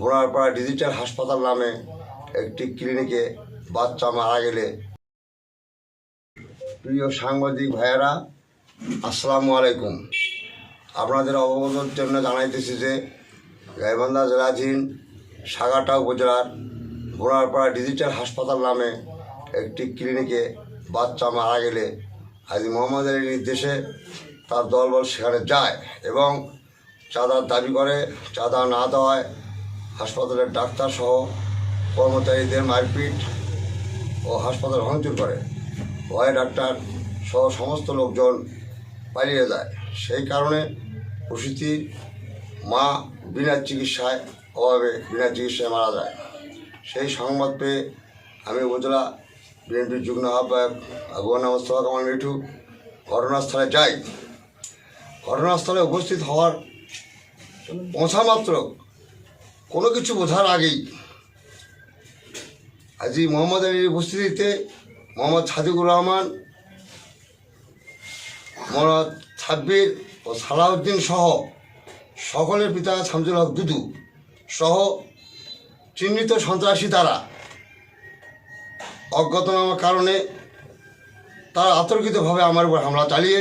ঘোড়ারপাড়া digital হাসপাতাল নামে একটি ক্লিনিকে বাচ্চা মারা গেলে। প্রিয় সাংবাদিক ভাইয়েরা, আসসালামু আলাইকুম। আপনাদের অবগতর জন্য জানাইতেছি যে গাইবান্ধা জেলাধীন সাগাটা উপজেলার ঘোড়ারপাড়া ডিজিটাল হাসপাতাল নামে একটি ক্লিনিকে বাচ্চা মারা গেলে হাজি মোহাম্মদ আলীর নির্দেশে তার দলবল সেখানে যায় এবং চাঁদার দাবি করে, চাঁদা না দেওয়ায় হাসপাতালের ডাক্তার সহ কর্মচারীদের মারপিট ও হাসপাতাল ভাঙচুর করে। ভয়ে ডাক্তার সহ সমস্ত লোকজন পালিয়ে যায়। সেই কারণে প্রসূতির মা বিনা চিকিৎসায়, অভাবে বিনা চিকিৎসায় মারা যায়। সেই সংবাদ পেয়ে আমি উপজেলা বিএনপির যুগ্ম আহ্বায়ক আগুয়ানা মোস্তফা কামাল মিঠু ঘটনাস্থলে যাই। ঘটনাস্থলে উপস্থিত হওয়ার পৌঁছা মাত্র কোনো কিছু বোঝার আগেই আজি মোহাম্মদ আলীর উপস্থিতিতে মোহাম্মদ সাদিকুর রহমান, মোহাম্মদ সাব্বির ও সালাউদ্দিন সহ সকলের পিতা শামসুল হক দুদু সহ চিহ্নিত সন্ত্রাসী তারা অজ্ঞাতনামার কারণে তারা আতর্কিতভাবে আমার উপর হামলা চালিয়ে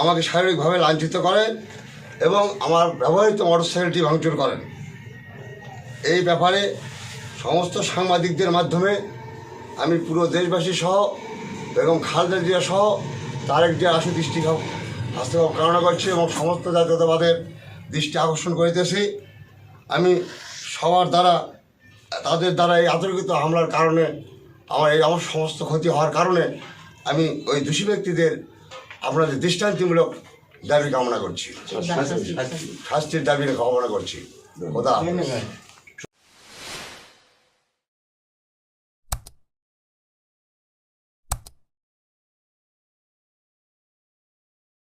আমাকে শারীরিকভাবে লাঞ্ছিত করেন এবং আমার ব্যবহৃত মোটরসাইকেলটি ভাঙচুর করেন। এই ব্যাপারে সমস্ত সাংবাদিকদের মাধ্যমে আমি পুরো দেশবাসী সহ এবং খালেদা জিয়া সহ তারেক জিয়া আশু দৃষ্টি আসতে কামনা করছি এবং সমস্ত জাতীয়তাবাদের দৃষ্টি আকর্ষণ করিতেছি। আমি সবার দ্বারা তাদের দ্বারা এই আতর্কিত হামলার কারণে আমার এই আমার সমস্ত ক্ষতি হওয়ার কারণে আমি ওই দোষী ব্যক্তিদের আপনাদের দৃষ্টান্তিমূলক দাবি কামনা করছি। শাস্তির দাবি কামনা করছি। খোদা।